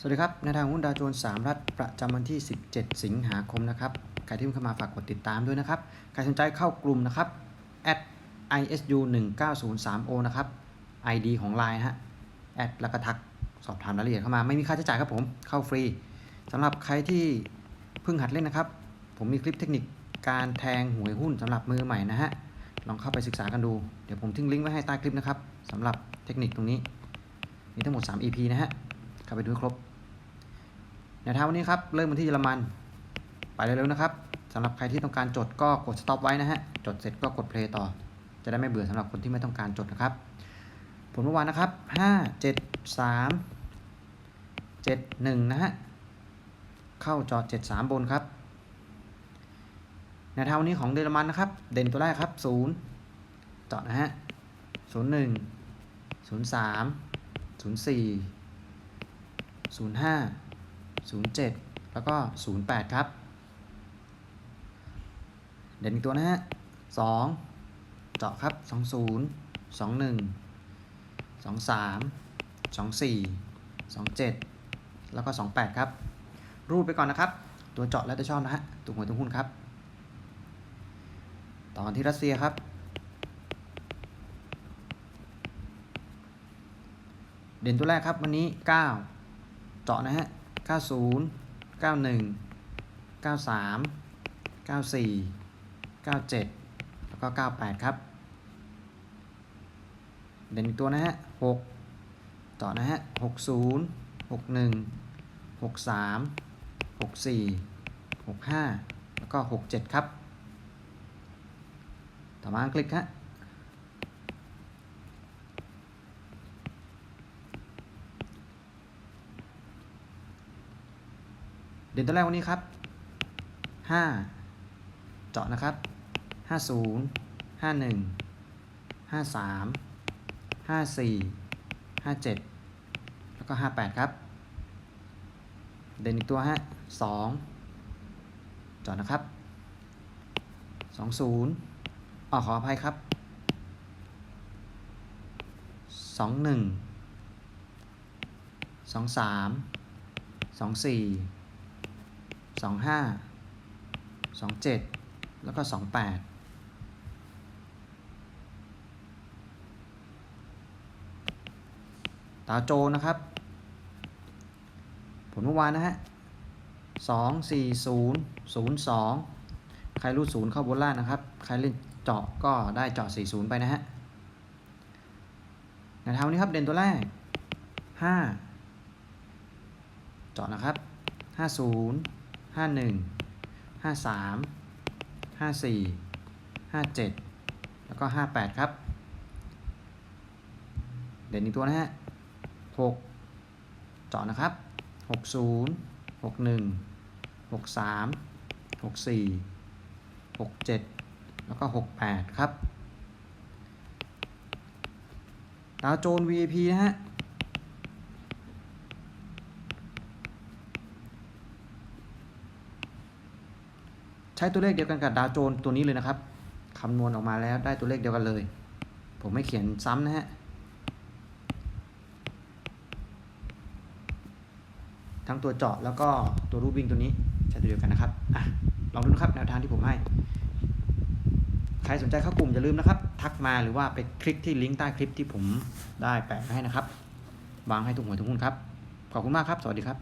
สวัสดีครับในทางหุ้นดาวโจนส์3รัฐประจำวันที่ 17 สิงหาคมนะครับใครที่เพิ่งเข้ามาฝากกดติดตามด้วยนะครับใครสนใจเข้ากลุ่มนะครับ at isu 1 9 0 3 o นะครับ ID ของ Line ฮะแอดแล้วก็ทักสอบถามรายละเอียดเข้ามา ไม่มีค่าใช้จ่ายครับผมเข้าฟรีสำหรับใครที่เพิ่งหัดเล่นนะครับ ผมมีคลิปเทคนิคการแทงหวยหุ้นสำหรับมือใหม่นะฮะลองเข้าไปศึกษากันดู เดี๋ยวผมทิ้งลิงก์ไว้ให้ใต้คลิปนะครับสำหรับเทคนิคตรงนี้ มีทั้งหมด 3 EP นะฮะ เข้าไปดูครบในท้าวันนี้ครับ เริ่มกันที่เยอรมัน ไปเร็วๆนะครับสำหรับใครที่ต้องการจดก็กด stop ไว้นะฮะ จดเสร็จก็กด play ต่อ จะได้ไม่เบื่อสำหรับคนที่ไม่ต้องการจดนะครับ ผลเมื่อวานนะครับ 5 7 3 7 1 นะฮะ เข้าจอด7 3 บนครับในเท้าวันนี้ของเยอรมันนะครับ เด่นตัวแรกครับ 0 จอดนะฮะ 0 1 0 3 0 4 0 5 07 แล้วก็ 08 ครับ เด่นอีกตัวนะฮะ 2 เจาะครับ 20 21 23 24 27 แล้วก็ 28 ครับ รูดไปก่อนนะครับ ตัวเจาะแล้วจะชอบนะฮะตัวหวยตัวหุ้นครับตอนที่รัสเซียครับเด่นตัวแรกครับวันนี้ 9 เจาะนะฮะ 90 91 93 94 97 แล้วก็ 98 ครับ เด่นตัวนะฮะ 6 ต่อนะฮะ 60 61 63 64 65 แล้วก็ 67 ครับ ต่อมาอังกฤษค รับเด่นตัวแรกวันนี้ครับ 5 เจาะนะครับ 50 51 53 54 57 แล้วก็ 58 ครับ เด่นอีกตัวฮะ2เจาะนะครับ 20อ๋อขออภัยครับ 21 23 24 สองห้าสองเจ็ดแล้วก็สองแปดตาโจนะครับ ผลเมื่อวานนะฮะสองสี่ศูนย์ศูนย์สองใครรูดศูนย์เข้าบนล่างนะครับ ใครเล่นเจาะก็ได้เจาะสี่ศูนย์ไปนะฮะในเท้านี้ครับเด่นตัวแรกห้าเจาะนะครับห้าศูนย์ ห้าหนึ่งห้าสามห้าสี่ห้าเจ็ดแล้วก็ห้าแปดครับ เด่นอีกตัวนะฮะหกเจาะนะครับหกศูนย์หกหนึ่งหกสามหกสี่หกเจ็ดแล้วก็หกแปดครับดาวโจน VIP นะฮะ ใช้ตัวเลขเดียวกันกับดาวโจนตัวนี้เลยนะครับคำนวณออกมาแล้วได้ตัวเลขเดียวกันเลย ผมไม่เขียนซ้ำนะฮะทั้งตัวเจาะแล้วก็ตัวรูปวิ่งตัวนี้ใช้ตัวเดียวกันนะครับอะลองดูนะครับแนวทางที่ผมให้ ใครสนใจเข้ากลุ่มอย่าลืมนะครับ ทักมาหรือว่าไปคลิกที่ลิงก์ใต้คลิปที่ผมได้แปะให้นะครับ วางให้ทุกหัวทุกหุ้นครับ ขอบคุณมากครับ สวัสดีครับ